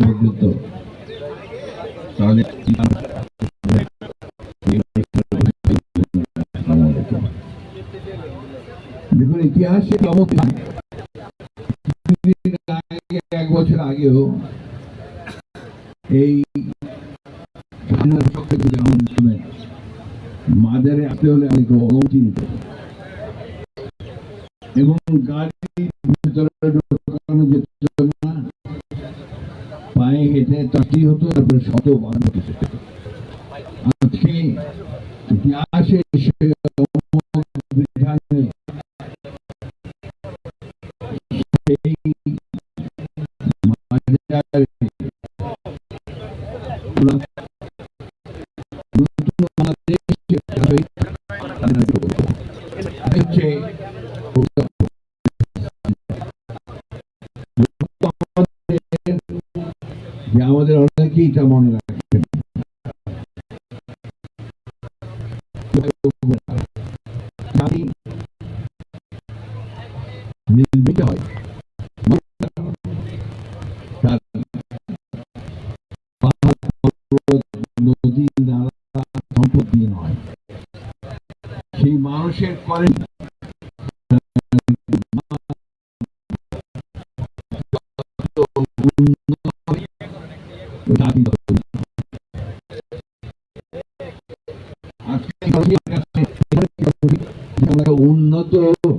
পর্যন্ত দেখুন, ইতিহাসে এক বছর আগেও এই আসতে হলে অনেক অনুমতি নিতে এবং গাড়ি ঢোকানো যেত হেঁটে চাকরি হতো তারপরে শত হতো। আজকে ইতিহাসে আমাদের অনেকেই এটা মনে পর্বত, নদী সম্পদ দিয়ে নয়। সেই মানুষের করেন উন্নত হবে।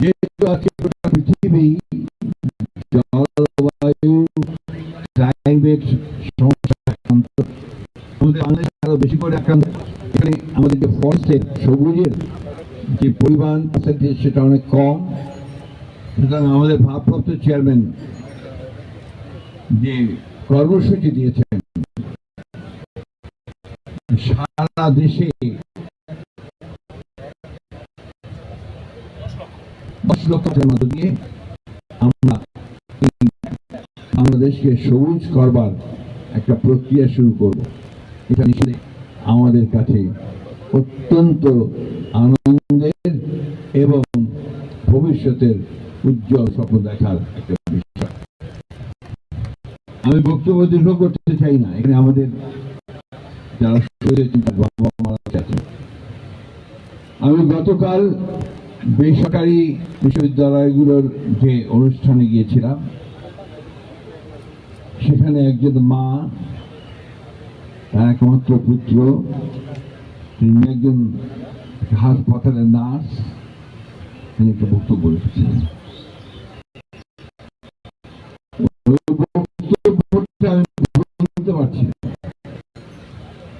যেহেতু আজকে পৃথিবী জলবায়ু ক্লাইমেট সমস্যা আমাদের বেশি করে এখানে আমাদের যে ফরেস্টের সবুজের যে পরিমাণ সেটা অনেক কম সুতরাং আমাদের ভারপ্রাপ্ত চেয়ারম্যান যে কর্মসূচি দিয়েছেন সারা দেশে দশ লক্ষের মধ্য দিয়ে আমরা বাংলাদেশকে সবুজ করবার একটা প্রক্রিয়া শুরু করব। এটা নিশ্চয়ই আমাদের কাছে অত্যন্ত আনন্দের এবং ভবিষ্যতের উজ্জ্বল স্বপ্ন দেখার একটা বিষয়। আমি বক্তব্য দীর্ঘ করতে চাই না। এখানে আমাদের যারা শহীদের চিন্তা আমি গতকাল বেসরকারি বিশ্ববিদ্যালয়গুলোর যে অনুষ্ঠানে গিয়েছিলাম, সেখানে একজন মা, তার একমাত্র পুত্র, তিনি একজন হাসপাতালের নার্স, তিনি একটা বক্তব্য রেখেছিলেন। আমি বলতে পারছি না।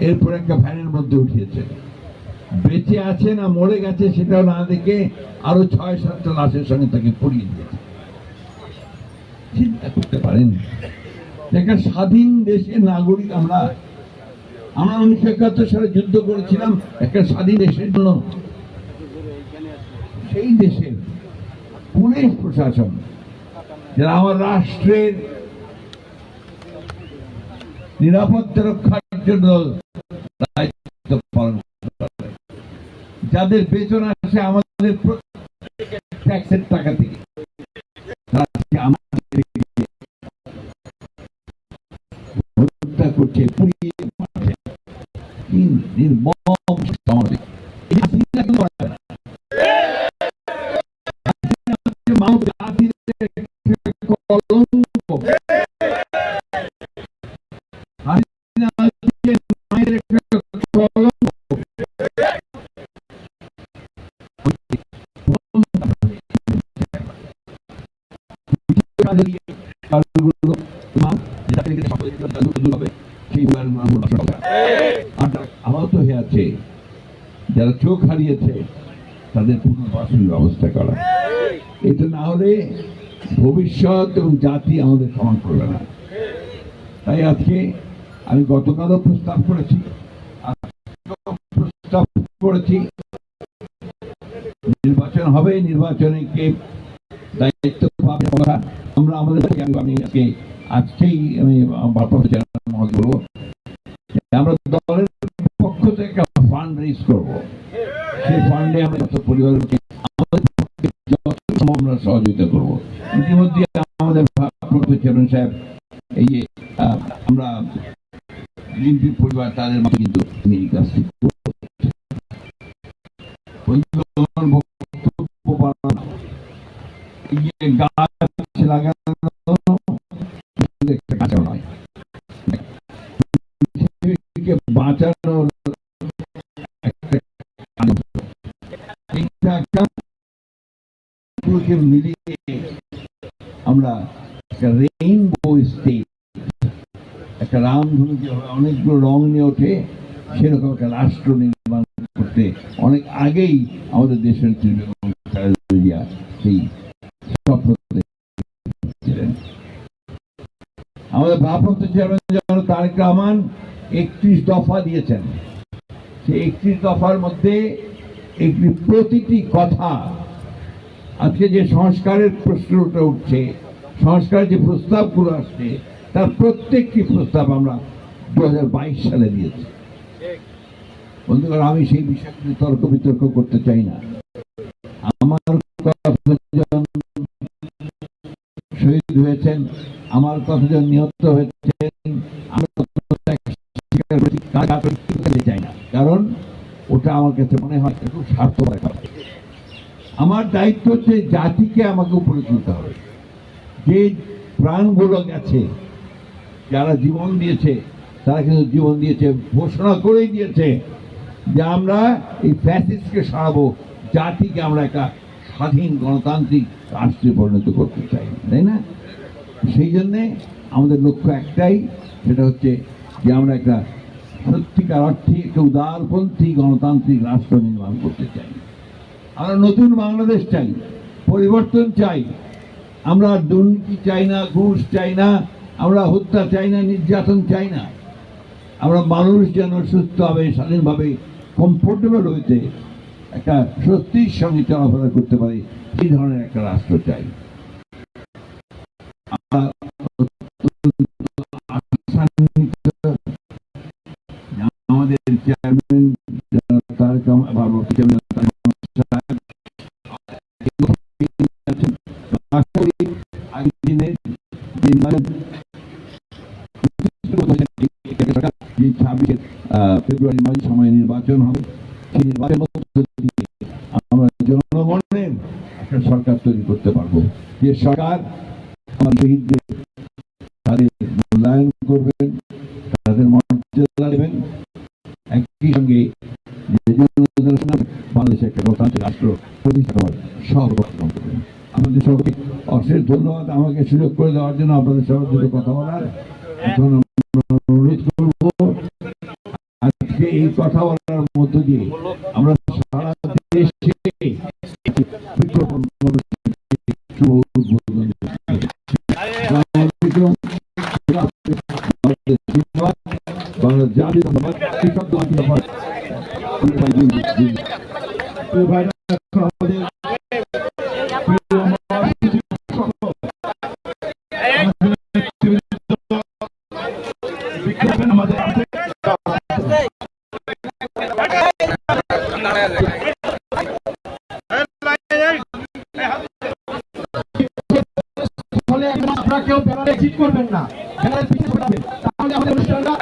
এরপর একটা ভ্যানের মধ্যে উঠিয়েছে। বেঁচে আছে না মরে গেছে সেটাও না দেখে আরও ছয়, সাতটা লাশের সঙ্গে তাকে পড়িয়ে দিয়েছে। চিন্তা করতে পারেন। একটা স্বাধীন দেশের নাগরিক আমরা। আমরা উনিশশো একাত্তর সালে যুদ্ধ করেছিলাম, একটা স্বাধীন দেশের জন্য। সেই দেশের পুলিশ প্রশাসন, যারা আমার রাষ্ট্রের নিরাপত্তা রক্ষার জন্য দায়িত্ব পালন যাদের বেতন আসে আমাদের ট্যাক্সের টাকা থেকে। আছে, যারা চোখ হারিয়েছে, তাদের পুনর্বাসনের ব্যবস্থা করা এটা না হলে ভবিষ্যৎ এবং জাতি আমাদের সমান করবে না তাই আজকে আমি গতকালও প্রস্তাব করেছি প্রস্তাব করেছি, নির্বাচন হবে, নির্বাচনে কে দায়িত্ব পাবে। আমরা আমাদের আমি আজকে আজকেই আমি ভারপ্রাপ্ত চেয়ারম্যান মহোদয় বলব আমরা দলের পক্ষ থেকে ফান্ড রেজ করব। সেই ফান্ডে আমরা পরিবারকে আমাদের সহযোগিতা করব। ইতিমধ্যে আমাদের ভারপ্রাপ্ত চেয়ারম্যান সাহেব, এই যে আমরা বিএনপি পরিবার, তাদের মধ্যে কিন্তু তিনি কাজটি মিলিয়ে আমরা একটা রেইনবো স্টেট একটা রামধনু যেভাবে অনেকগুলো রং নিয়ে ওঠে, সেরকম একটা রাষ্ট্র নির্মাণ করতে অনেক আগেই আমাদের দেশের জিয়া সেই ছিলেন আমাদের ভারপ্রাপ্ত চেয়ারম্যান তারেক রহমান একত্রিশ দফা দিয়েছেন। সেই একত্রিশ দফার মধ্যে একটি প্রতিটি কথা আজকে যে সংস্কারের প্রশ্নটা উঠছে সংস্কারের যে প্রস্তাবগুলো আসছে, তার প্রত্যেকটি প্রস্তাব আমরা দু হাজার বাইশ সালে দিয়েছি বন্ধুগণ, আমি সেই বিষয়গুলি তর্ক বিতর্ক করতে চাই না আমার কতজন শহীদ হয়েছেন, আমার কতজন নিহত হয়েছেন চাই না কারণ ওটা আমার কাছে মনে হয় একটা ব্যাপার। আমার দায়িত্ব হচ্ছে জাতিকে আমাকে উপরে তুলতে হবে। যে প্রাণগুলো গেছে, যারা জীবন দিয়েছে, তারা কিন্তু জীবন দিয়েছে, ঘোষণা করেই দিয়েছে যে আমরা এই ফ্যাসিস্টকে সারাবো, জাতিকে আমরা একটা স্বাধীন গণতান্ত্রিক রাষ্ট্রে পরিণত করতে চাই, তাই না? সেই জন্যে আমাদের লক্ষ্য একটাই, সেটা হচ্ছে যে আমরা একটা সত্যিকার অর্থে একটা উদারপন্থী গণতান্ত্রিক রাষ্ট্র নির্মাণ করতে চাই। আমরা নতুন বাংলাদেশ চাই, পরিবর্তন চাই। আমরা দুর্নীতি চাই না, ঘুষ চাই না, আমরা হত্যা চাই না, নির্যাতন চাই না। আমরা মানুষ যেন সুস্থভাবে স্বাধীনভাবে কমফোর্টেবল হইতে একটা সত্যির সঙ্গে চলাফেরা করতে পারি, এই ধরনের একটা রাষ্ট্র চাই। ছাব্বিশে ফেব্রুয়ারি মাসে সময় নির্বাচন হবে। সেই নির্বাচন আমরা জনগণের একটা সরকার তৈরি করতে পারব। যে সরকার মূল্যায়ন করবেন, তাদের মর্যাদা দেবেন। একই সঙ্গে বাংলাদেশে একটা গণতান্ত্রিক রাষ্ট্র প্রতিষ্ঠা করার করবেন। আপনাদের সবাইকে অশেষ ধন্যবাদ আমাকে সুযোগ করে দেওয়ার জন্য আপনাদের সবার সাথে কথা বলার। এখন অনুরোধ করব, আজকে এই কথা বলার মধ্য দিয়ে আমরা সারা দেশে শুভ উদ্বোধন আপনারা কেউ ব্যানারে চিট করবেন না। ব্যানারে পিছিয়ে তাহলে আমাদের অনুষ্ঠানটা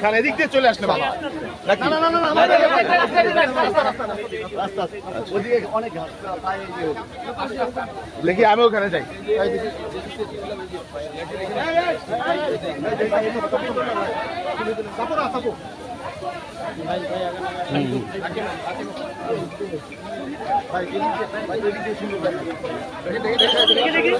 খান এদিক দিয়ে চলে আসলে বাবা? না না না। দেখি আমি ওখানে যাই দেখি, দেখি।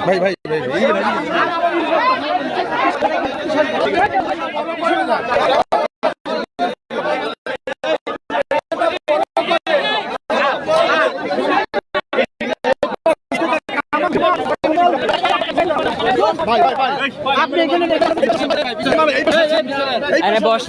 ভাই ভাই ভাই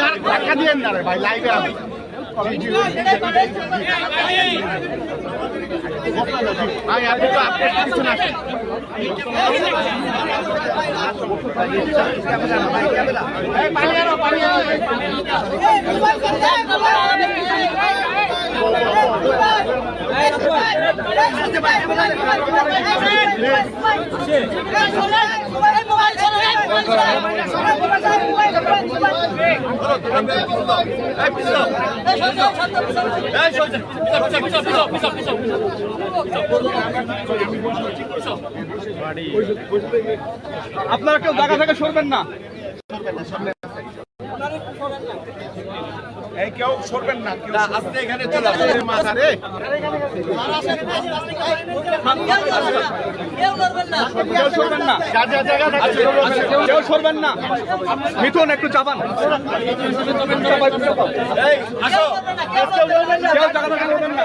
ধাক্কা দিয়েন না আপনার কিছু না আপনারা কেউ জায়গা থেকে সরবেন না। কেউ সরবেন না কেউ আস্তে এখানে চলে আসবে মাথা রে কেউ সরবেন না। যা যা জায়গা থাকে কেউ সরবেন না। মিথুন একটু চাপান এই আসো। কেউ জায়গা থেকে সরবেন না।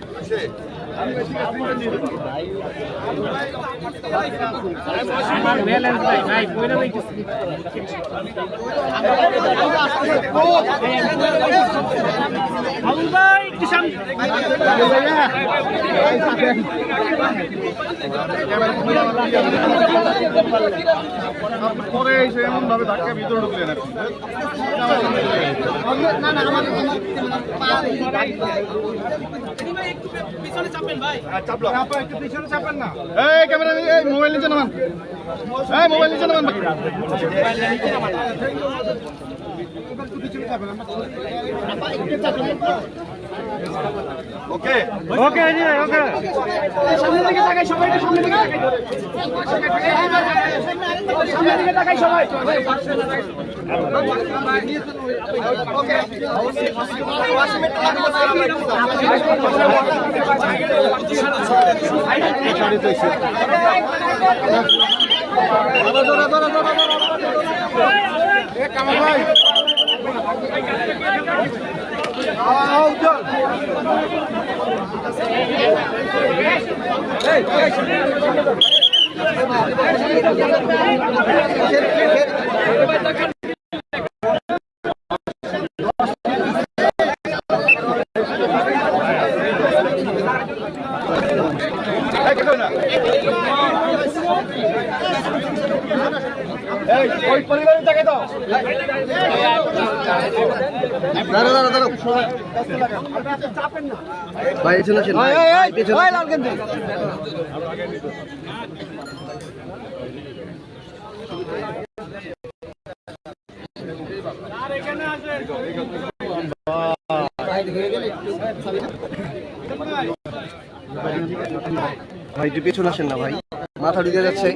পরে এসে এমন ভাবে ধাক্কা ভিতরে ঢুকলেন আর কি। এই ক্যামেরা এই মোবাইল নিচে নামান। এই মোবাইল নিচে নামান। ওকে সামনের দিকে তাকাই সবাই একটু সামনের দিকে তাকাই। সামনের দিকে তাকাই সবাই। ওই পরিবারের তাকাই দাও দাঁড়া দাঁড়া দাঁড়া ভাই এসে পেছনে ভাই একটু পেছনে আসেন না ভাই। মাথা ঢুকে যাচ্ছে।